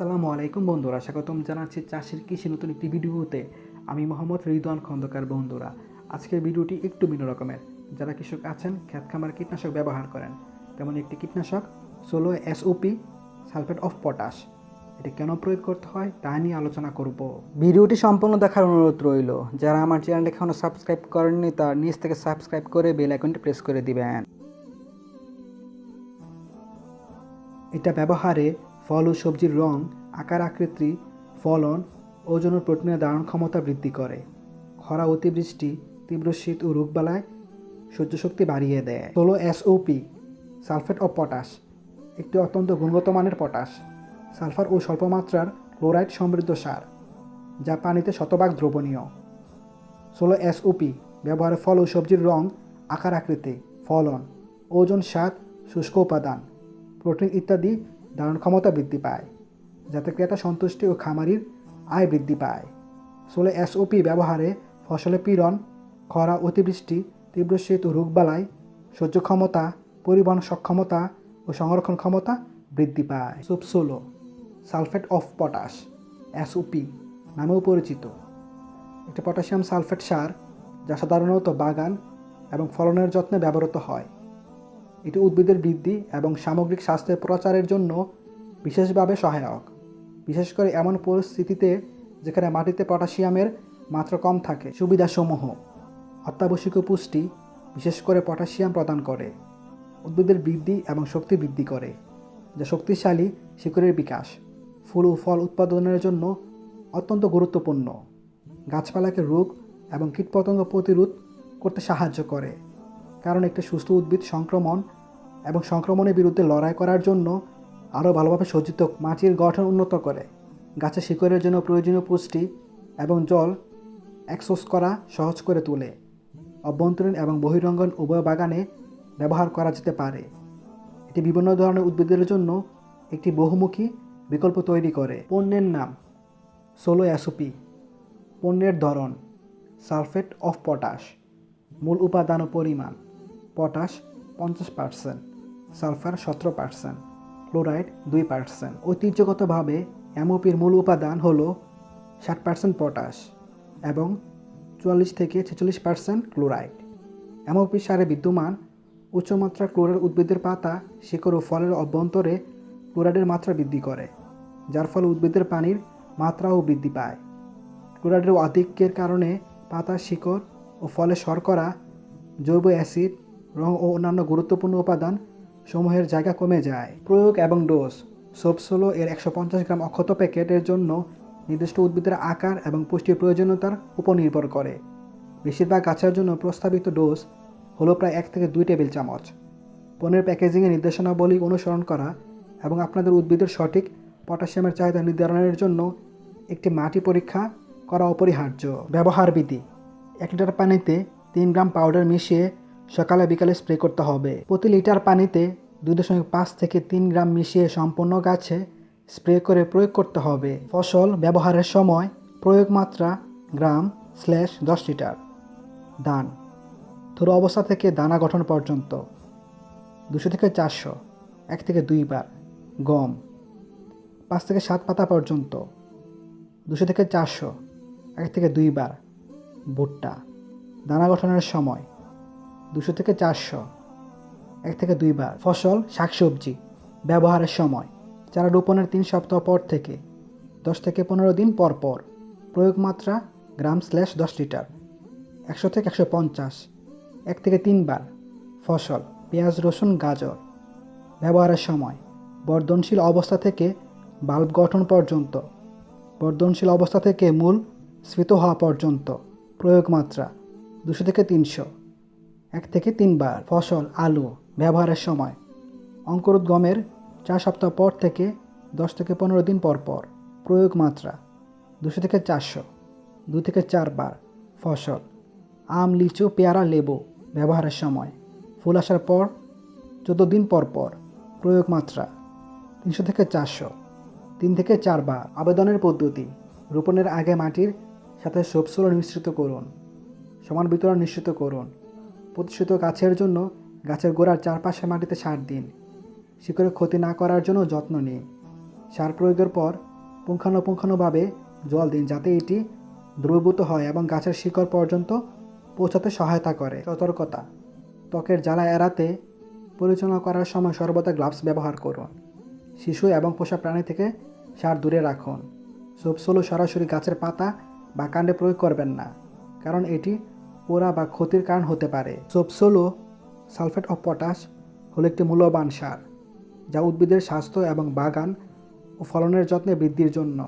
আসসালামু আলাইকুম বন্ধুরা, স্বাগতম জানাচ্ছি চাষের কৃষি নতুন একটি ভিডিওতে। আমি মোহাম্মদ রিদওয়ান খন্দকার বন্ধুরা। আজকের ভিডিওটি একটু ভিন্ন রকমের। যারা কৃষক আছেন, খ্যাত খামার কীটনাশক ব্যবহার করেন। তেমন একটি কীটনাশক, Solo SOP, sulphate of potash. এটি কেন প্রয়োগ করতে হয়, তা নিয়ে আলোচনা করব। ভিডিওটি সম্পূর্ণ দেখার অনুরোধ রইল, যারা আমার চ্যানেল এখনও সাবস্ক্রাইব করেননি, তার নিচ থেকে সাবস্ক্রাইব করে বেল আইকনটি প্রেস করে দিবেন। এটা ব্যবহারে ফল ও সবজির রং, আকার আকৃতি, ফলন, ওজন ও প্রোটিনের ধারণ ক্ষমতা বৃদ্ধি করে। খরা অতিবৃষ্টি, তীব্র শীত ও রোগবালায় সহ্য শক্তি বাড়িয়ে দেয়। ষোলো এসওপি সালফেট অফ পটাশ, একটি অত্যন্ত গুণগত মানের পটাশ। সালফার ও স্বল্পমাত্রার ক্লোরাইড সমৃদ্ধ সার, যা পানিতে শতভাগ দ্রবণীয়। ষোলো এসওপি ব্যবহারে ফল ও সবজির রং, আকার আকৃতি, ফলন, ওজন স্বাদ শুষ্ক উপাদান, প্রোটিন ইত্যাদি ধারণ ক্ষমতা বৃদ্ধি পায়, যাতে ক্রেতা সন্তুষ্টি ও খামারির আয় বৃদ্ধি পায়। ষোলো এসওপি ব্যবহারে ফসলে পীড়ন, খরা, অতিবৃষ্টি, তীব্র শীত ও রোগবালাই, সহ্য ক্ষমতা, পরিবহন সক্ষমতা ও সংরক্ষণ ক্ষমতা বৃদ্ধি পায়। Supsolo, sulphate of potash, SOP নামেও পরিচিত। একটি পটাশিয়াম সালফেট সার যা সাধারণত বাগান এবং ফলনের যত্নে ব্যবহৃত হয়। এটি উদ্ভিদের বৃদ্ধি এবং সামগ্রিক স্বাস্থ্যের প্রচারের জন্য বিশেষভাবে সহায়ক। বিশেষ করে এমন পরিস্থিতিতে যেখানে মাটিতে পটাশিয়ামের মাত্রা কম থাকে, সুবিধাসমূহ, অত্যাবশ্যকীয় পুষ্টি, বিশেষ করে পটাশিয়াম প্রদান করে, উদ্ভিদের বৃদ্ধি এবং শক্তি বৃদ্ধি করে, যা শক্তিশালী শিকড়ের বিকাশ, ফুল ও ফল উৎপাদনের জন্য অত্যন্ত গুরুত্বপূর্ণ। গাছপালাকে রোগ এবং কীটপতঙ্গ প্রতিরোধ করতে সাহায্য করে। কারণ একটি সুস্থ উদ্ভিদ সংক্রমণ এবং সংক্রমণের বিরুদ্ধে লড়াই করার জন্য আরও ভালোভাবে সজ্জিত মাটির গঠন উন্নত করে। গাছের শিকড়ের জন্য প্রয়োজনীয় পুষ্টি এবং জল অ্যাক্সেস করা সহজ করে তোলে। অভ্যন্তরীণ এবং বহিরঙ্গন উভয় বাগানে ব্যবহার করা যেতে পারে। এটি বিভিন্ন ধরনের উদ্ভিদের জন্য একটি বহুমুখী বিকল্প তৈরি করে। পণ্যের নাম সোলো অ্যাসোপি পণ্যের ধরন সালফেট অফ পটাশ। মূল উপাদান ও পরিমাণ। পটাশ পঞ্চাশ পার্সেন্ট, সালফার সতেরো পার্সেন্ট, ক্লোরাইড দুই পার্সেন্ট। ঐতিহ্যগতভাবে এমওপির মূল উপাদান হল ষাট পার্সেন্ট পটাশ এবং চুয়াল্লিশ থেকে ছেচল্লিশ পার্সেন্ট ক্লোরাইড। এমওপি সারে বিদ্যমান উচ্চমাত্রা ক্লোরাইড উদ্ভিদের পাতা, শিকড় ও ফলের অভ্যন্তরে ক্লোরাইডের মাত্রা বৃদ্ধি করে, যার ফলে উদ্ভিদের পানির মাত্রাও বৃদ্ধি পায়। ক্লোরাইডের আধিক্যের কারণে পাতা, শিকড় ও ফলে শর্করা, জৈব অ্যাসিড রং ও অন্যান্য গুরুত্বপূর্ণ উপাদান সমূহের জায়গা কমে যায়। প্রয়োগ এবং ডোজ। সোপসোলো এর একশো পঞ্চাশ গ্রাম অক্ষত প্যাকেটের জন্য নির্দিষ্ট উদ্ভিদের আকার এবং পুষ্টির প্রয়োজনীয়তার উপর নির্ভর করে। বেশিরভাগ গাছের জন্য প্রস্তাবিত ডোজ হলো প্রায় এক থেকে দুই টেবিল চামচ। পণ্যের প্যাকেজিংয়ের নির্দেশনাবলী অনুসরণ করা এবং আপনাদের উদ্ভিদের সঠিক পটাশিয়ামের চাহিদা নির্ধারণের জন্য একটি মাটি পরীক্ষা করা অপরিহার্য। ব্যবহার বিধি এক লিটার পানিতে তিন গ্রাম পাউডার মিশিয়ে সকালে বিকালে স্প্রে করতে হবে। প্রতি লিটার পানিতে দুই দশমিক পাঁচ থেকে তিন গ্রাম মিশিয়ে সম্পূর্ণ গাছে স্প্রে করে প্রয়োগ করতে হবে। ফসল ব্যবহারের সময় প্রয়োগ মাত্রা গ্রাম স্ল্যাশ দশ লিটার। দান। থুরো অবস্থা থেকে দানা গঠন পর্যন্ত। দুশো থেকে চারশো, এক থেকে দুইবার গম। পাঁচ থেকে সাত পাতা পর্যন্ত। দুশো থেকে চারশো, এক থেকে দুইবার ভুট্টা। দানা গঠনের সময় দুশো থেকে চারশো, এক থেকে দুইবার। ফসল, শাকসবজি, ব্যবহারের সময়, চারা রোপণের তিন সপ্তাহ পর থেকে, দশ থেকে পনেরো দিন পর পর। প্রয়োগ মাত্রা, গ্রাম স্ল্যাশ দশ লিটার, একশো থেকে একশো পঞ্চাশ, এক থেকে তিনবার। ফসল, পেঁয়াজ, রসুন, গাজর, ব্যবহারের সময়, বর্ধনশীল অবস্থা থেকে বাল্ব গঠন পর্যন্ত, বর্ধনশীল অবস্থা থেকে মূল স্ফীত হওয়া পর্যন্ত। প্রয়োগ মাত্রা, দুশো থেকে তিনশো। এক থেকে তিনবার ফসল, আলু ব্যবহারের সময়। অঙ্কুরোদ্গমের চার সপ্তাহ পর থেকে দশ থেকে পনেরো দিন পর পর প্রয়োগ মাত্রা দুশো থেকে চারশো, দু থেকে চারবার ফসল, আম, লিচু, পেয়ারা, লেবু ব্যবহারের সময়। ফুল আসার পর চোদ্দ দিন পর পর প্রয়োগ মাত্রা তিনশো থেকে চারশো, তিন থেকে চারবার আবেদনের পদ্ধতি রোপণের আগে মাটির সাথে সবসুলো মিশ্রিত করুন, সমান বিতরণ নিশ্চিত করুন। প্রতিষ্ঠিত গাছের জন্য গাছের গোড়ার চারপাশে মাটিতে সার দিন। শিকড়ে ক্ষতি না করার জন্য যত্ন নিন। সার প্রয়োগের পর পুঙ্খানুপুঙ্খানুভাবে জল দিন যাতে এটি দ্রবীভূত হয় এবং গাছের শিকড় পর্যন্ত পৌঁছাতে সহায়তা করে। সতর্কতা। ত্বকের জ্বালা এড়াতে পরিচালনা করার সময় সর্বদা গ্লাভস ব্যবহার করুন। শিশু এবং পোষা প্রাণী থেকে সার দূরে রাখুন। সোপসোলো সরাসরি গাছের পাতা বা কাণ্ডে প্রয়োগ করবেন না, কারণ এটি পোড়া বা ক্ষতির কারণ হতে পারে। সোপসোলো সালফেট অফ পটাশ হলো একটি মূল্যবান সার, যা উদ্ভিদের স্বাস্থ্য এবং বাগান ও ফলনের যত্নে বৃদ্ধির জন্য।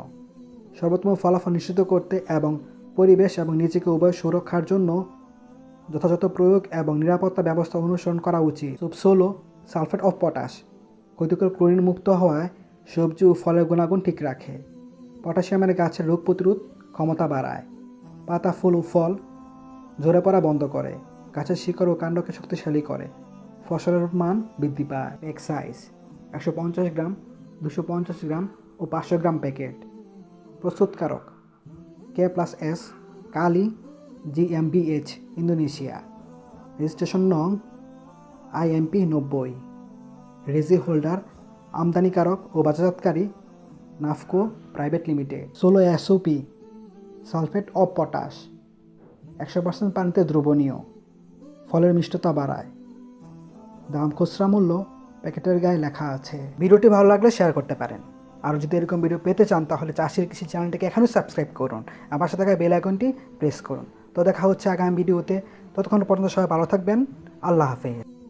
সর্বোত্তম ফলাফল নিশ্চিত করতে এবং পরিবেশ এবং নিজেকে উভয় সুরক্ষার জন্য যথাযথ প্রয়োগ এবং নিরাপত্তা ব্যবস্থা অনুসরণ করা উচিত। সুপসোলো সালফেট অফ পটাশ ক্ষতিকর ক্লোরিন মুক্ত হওয়ায় সবজি ও ফলের গুণাগুণ ঠিক রাখে। পটাশিয়ামের গাছের রোগ প্রতিরোধ ক্ষমতা বাড়ায়। পাতা, ফুল ও ফল ঝরে পড়া বন্ধ করে, গাছের শিকড় ও কাণ্ডকে শক্তিশালী করে। ফসলের মান বৃদ্ধি পায়। এক সাইজ একশো পঞ্চাশ গ্রাম, দুশো পঞ্চাশ গ্রাম ও পাঁচশো গ্রাম প্যাকেট। প্রস্তুতকারক কে প্লাস এস কালি জিএমবিএইচ ইন্দোনেশিয়া। রেজিস্ট্রেশন নং আইএমপি নব্বই। রেজি হোল্ডার আমদানিকারক ও বাজারজাতকারী নাফকো প্রাইভেট লিমিটেড ষোলো এসওপি সালফেট অফ পটাশ একশো পার্সেন্ট পানিতে দ্রবণীয়। ফলের মিষ্টতা বাড়ায়। দাম খুচরা মূল্য প্যাকেটের গায়ে লেখা আছে। ভিডিওটি ভালো লাগলে শেয়ার করতে পারেন। আর যদি এরকম ভিডিও পেতে চান, তাহলে চাষির কৃষি চ্যানেলটিকে এখনও সাবস্ক্রাইব করুন। আর পাশে থাকা বেল আইকনটি প্রেস করুন। তো দেখা হচ্ছে আগামী ভিডিওতে। ততক্ষণ পর্যন্ত সবাই ভালো থাকবেন। আল্লাহ হাফেজ।